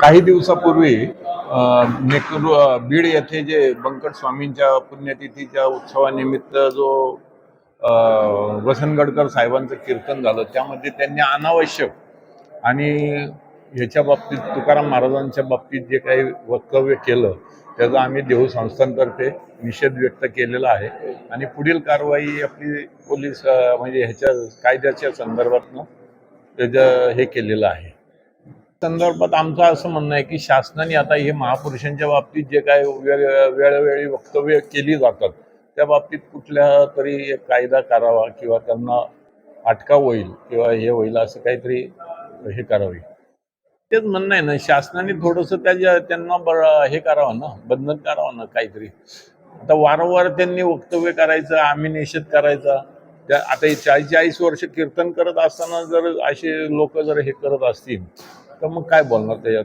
काही दिवसापूर्वी नेकरू बीड येथे जे बंकट स्वामींच्या पुण्यतिथीच्या उत्सवानिमित्त जो वसनगडकर साहेबांचं कीर्तन झालं त्यामध्ये त्यांनी अनावश्यक आणि ह्याच्या बाबतीत तुकाराम महाराजांच्या बाबतीत जे काही वक्तव्य केलं त्याचा आम्ही देहू संस्थांतर्फे निषेध व्यक्त केलेला आहे. आणि पुढील कारवाई आपली पोलीस म्हणजे ह्याच्या कायद्याच्या संदर्भातनं त्याचं हे केलेलं आहे. संदर्भात आमचं असं म्हणणं आहे की शासनाने आता हे महापुरुषांच्या बाबतीत जे काय वेळोवेळी वक्तव्य केली जातात त्या बाबतीत कुठल्या तरी एक कायदा करावा किंवा त्यांना अटकाव होईल किंवा हे होईल असं काहीतरी हे करावे. तेच म्हणणं आहे ना शासनाने थोडंसं त्याच्या त्यांना हे करावं ना बंधन करावं ना काहीतरी. आता वारंवार त्यांनी वक्तव्य करायचं आम्ही निषेध करायचा. त्या आता चाळीस चाळीस वर्ष कीर्तन करत असताना जर असे लोक जर हे करत असतील तर मग काय बोलणार त्याच्यात?